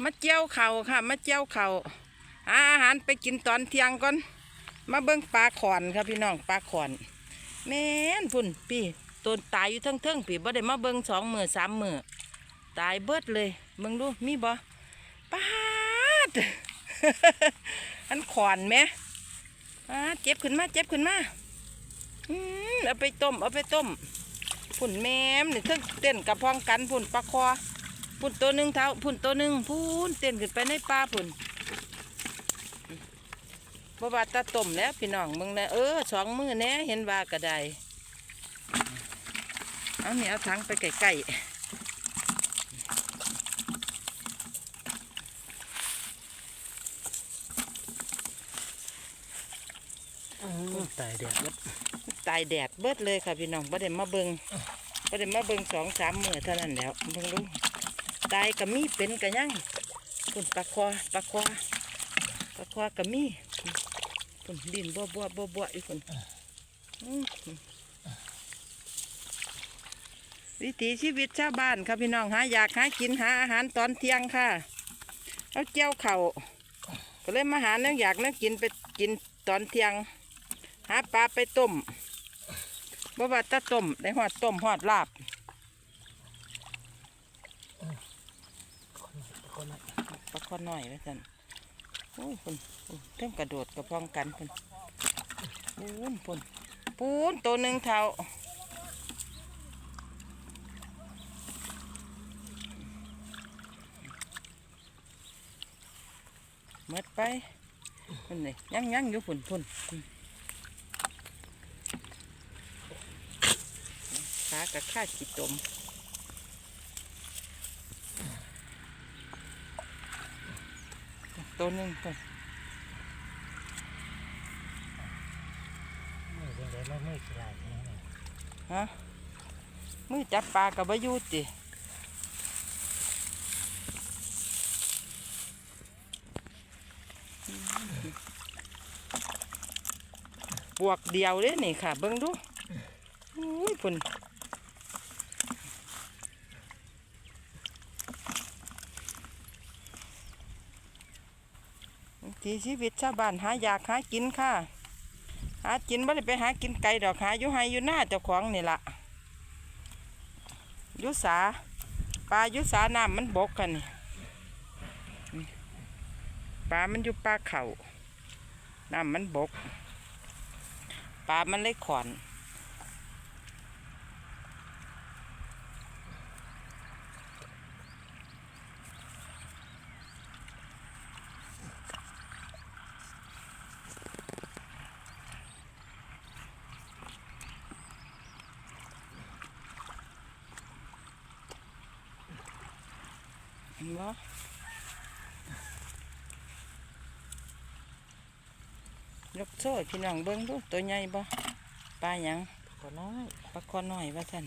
มาเจียวเข่าค่ะมาเจียวเข่าอาหารไปกินตอนเที่ยงก่อน มาเบิ้งปลาขอนครับพี่น้องปลาขอนแม่นพุ่นพี่ต้นตายอยู่ทั้งเทิงพี่บ่ได้มาเบิ้งสองมือสามมือตายเบิดเลยเบิ้งดูมีบ่ปาดอันขอนไหมปาเจ็บขึ้นมาเจ็บขึ้นมาอืมเอาไปต้มเอาไปต้มพุ่นแม่มนี่เทิงเต้นกับพองกันพุ่นปลาคอ พุ่นตัวหนึ่งเท้าพุ่นตัวหนึ่งพุ่นเต้นขึ้นไปในป่าพุ่นบ่ว่าตาต้มแล้วพี่น้องมึงนะเออสองมือแหน่เห็นว่าก็ได้เอานี่เอาถังไปใกล้ตายแดดแล้วๆตายแดดเบิดเลยค่ะพี่น้องบ่ได้มาเบิงบ่ได้มาเบิงสองสามมือเท่านั้นแหล้วเบิ่งดู ตายก็มีเป็นก็ยังพุ่นปลาคอปลาคอปลาคอก็มีพุ่นดินบ่บ่บ่บ่อีกพุ่นวิถีชีวิตชาวบ้านครับพี่น้องหาอยากหากินหาอาหารตอนเที่ยงค่ะแล้วเจียวเข่าก็เลยมาหาเนื้ออยากเนื้อกินไปกินตอนเที่ยง หาปลาไปต้มบ่ว่าจะต้มได้หอดต้มหอดลาบ คนละ ปลาข้อน้อยไว้สันโอ้ยพุ่นพุ่นเทิงกระโดดกระพองกันพุ่นปูนพุ่นปูนตัวหนึ่งเท่าหมดไปพุ่นนี่ยังยังอยู่พุ่นพุ่นขากับข้าขีดตม ตัวหนึ่งพุ่นมือเป็นไงไม่ไม่ขี้ลายนี่ฮะมือจับปลากับบอยูติบวกเดียวเลยนี่ค่ะ เบิ่งดูอุ้ยพุ่น ที่ชีวิตชาวบ้านหาอยากหากินค่ะ หากินไม่ได้ไปหากินไก่ดอกหาอยู่ไฮอยู่หน้าเจ้าของนี่ละอยุสาปลาอยุสาน้ำมันบกกันนี่ปลามันอยู่ปลาเขาน้ำมันบกปลามันเลยขอน บ่ยกโซ่ให้พี่น้องเบิ้งดูตัวใหญ่บ่ปลาหยังคนน้อยปลาคอน้อยว่าท่าน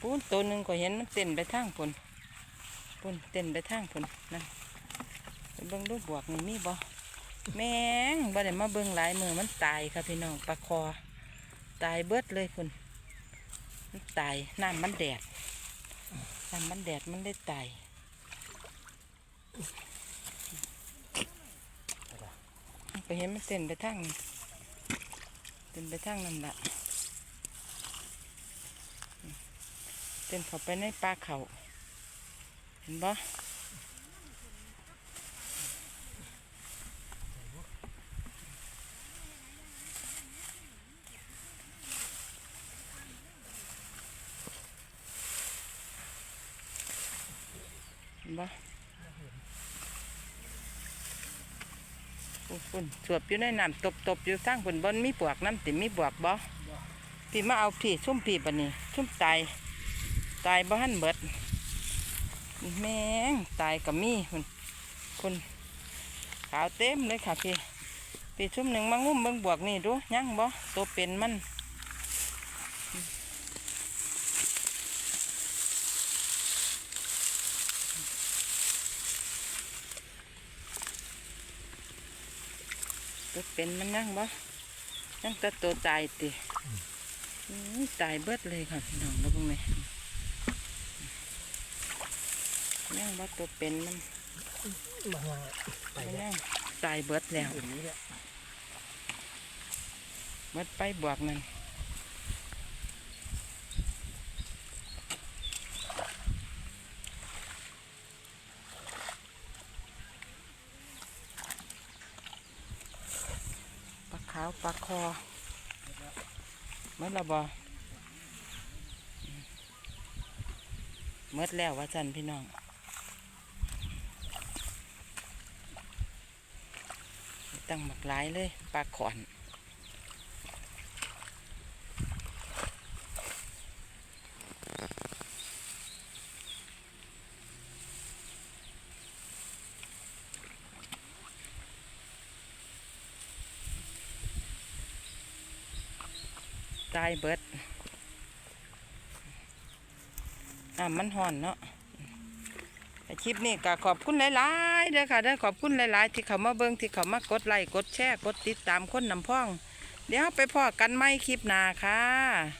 ปูนตัวหนึ่งก็เห็นมันเต้นไปทางพุ่นปูนเต้นไปทางพุ่นนั่นไปเบิ้งดูบวกนี่มีบ่แมงบ่ได้มาเบิ้งหลายมือมันตายค่ะพี่น้องปลาคอ ตายเบิดเลยพุ่นมันตายน้ำมันแดด น้ำมันแดดมันได้ตายไปเห็นมันเต้นไปทั้งเต้นไปทั้งนั่นละเต้นเข้าไปในป่าเขาเห็นปะ ห็นบ่ปุ่นสวบอยู่ในน้ำตบตบอยู่ทางปุ่นบนมีบวกน้ำติมีบวกบ่พี่มาเอาพี่ซุ่มพี่ปะนี่ซุ่มตายตายบ้านเบิด แมงตายกับมีคุณคุณขาวเต็มเลยค่ะพี่พี่ชุ่มหนึ่งมางุ้มเบิ่งบวกนี่ดูยังบ่ตัวเป็นมัน ตัวเป็นมันยังบ่ยังตัวโตตายติตายเบิดเลยค่ะพี่น้องแล้วพวกนี้ยังบ่ตัวเป็นมันมาว่าไปไปแล้วยังตายเบิดแล้วเบิดไปบวกนั่นาวปลาคอเมื่อละบอเมื่อแล้วว่าจันพี่น้องตั้งหมักหลายเลยปลาขอน ตายเบิดอ่ามันห่อนเนาะคลิปนี้ก็ขอบคุณหลายๆเด้อค่ะเด้อขอบคุณหลายๆ ที่เขามาเบิ้งที่เขามากดไลค์กดแชร์กดติดตามคนนำพ่อง เดี๋ยวไปพอกันไหมคลิปหน้าค่ะ